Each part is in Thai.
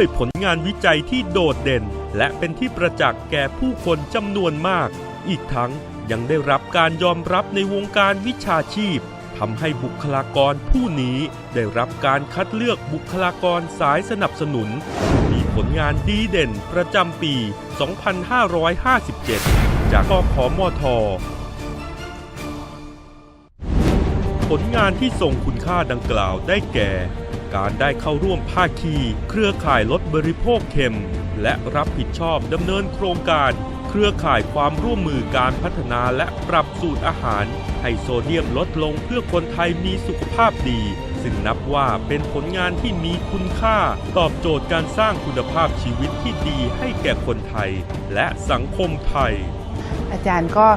ด้วยผลงานวิจัยที่โดดเด่น และเป็นที่ประจักษ์แก่ผู้คนจำนวนมาก อีกทั้งยังได้รับการยอมรับในวงการวิชาชีพทำให้บุคลากรผู้นี้ได้รับการคัดเลือกบุคลากรสายสนับสนุน มีผลงานดีเด่นประจำปี 2557 จากกพมท ผลงานที่ส่งคุณค่าดังกล่าวได้แก่ การได้เข้าร่วมภาคี เครือข่ายลดบริโภคเค็ม และรับผิดชอบดำเนินโครงการ เครือข่ายความร่วมมือการพัฒนาและปรับสูตรอาหาร ให้โซเดียมลดลงเพื่อคนไทยมีสุขภาพดี ซึ่งนับว่าเป็นผลงานที่มีคุณค่า ตอบโจทย์การสร้างคุณภาพชีวิตที่ดีให้แก่คนไทย และสังคมไทย อาจารย์ก็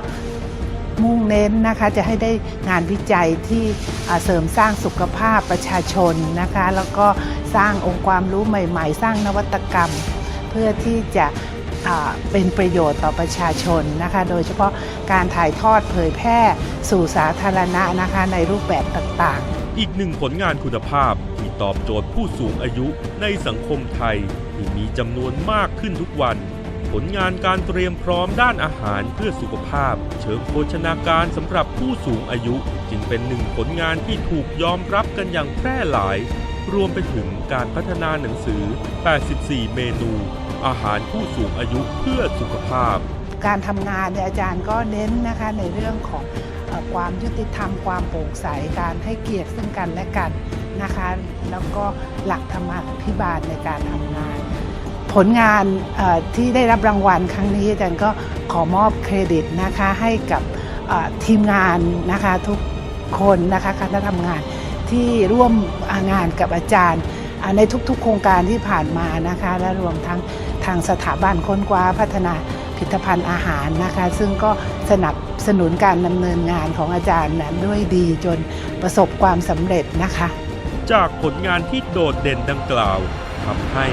มุ่งเน้นนะคะจะให้ได้งานวิจัยที่เสริมสร้างสุขภาพประชาชนนะคะแล้วก็สร้างองค์ความรู้ใหม่ๆ สร้างนวัตกรรม เพื่อที่จะเป็นประโยชน์ต่อประชาชนนะคะ โดยเฉพาะการถ่ายทอดเผยแพร่สู่สาธารณะนะคะในรูปแบบต่างๆ อีกหนึ่งผลงานคุณภาพที่ตอบโจทย์ผู้สูงอายุในสังคมไทยที่มีจำนวนมากขึ้นทุกวัน ผลงานการเตรียมพร้อมด้านอาหารเพื่อสุขภาพ เชิงโภชนาการสำหรับผู้สูงอายุ จึงเป็นหนึ่งผลงานที่ถูกยอมรับกันอย่างแพร่หลาย รวมไปถึงการพัฒนาหนังสือ 84 เมนู อาหารผู้สูงอายุเพื่อสุขภาพ การทำงานเนี่ยอาจารย์ก็เน้นนะคะในเรื่องของอความยุติธรรมความโปร่งใสการให้เกียรติซึ่งกันและกันนะคะ แล้วก็หลักธรรมาภิบาลในการทำงาน ผลงานที่ได้รับรางวัลครั้งนี้อาจารย์ก็ขอมอบเครดิตนะคะให้กับทีมงานนะคะทุกคนนะคะคณะทำงานที่ร่วมงานกับอาจารย์ในทุกๆ โครงการที่ผ่านมานะคะและรวมทั้งทางสถาบันค้นคว้าพัฒนาผลิตภัณฑ์อาหารนะคะ ซึ่งก็สนับสนุนการดำเนินงานของอาจารย์นั้นด้วยดีจนประสบความสำเร็จนะคะ จากผลงานที่โดดเด่นดังกล่าว ทำให้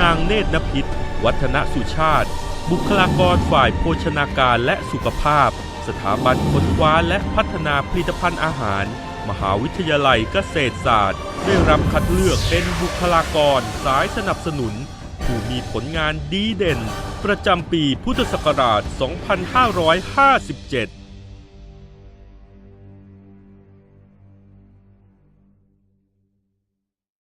นางเนตรนพิษ วัฒนสุชาติ บุคลากรฝ่ายโภชนาการและสุขภาพ สถาบันค้นคว้าและพัฒนาผลิตภัณฑ์อาหาร มหาวิทยาลัยเกษตรศาสตร์ ได้รับคัดเลือกเป็นบุคลากรสายสนับสนุน ผู้มีผลงานดีเด่น ประจำปีพุทธศักราช 2557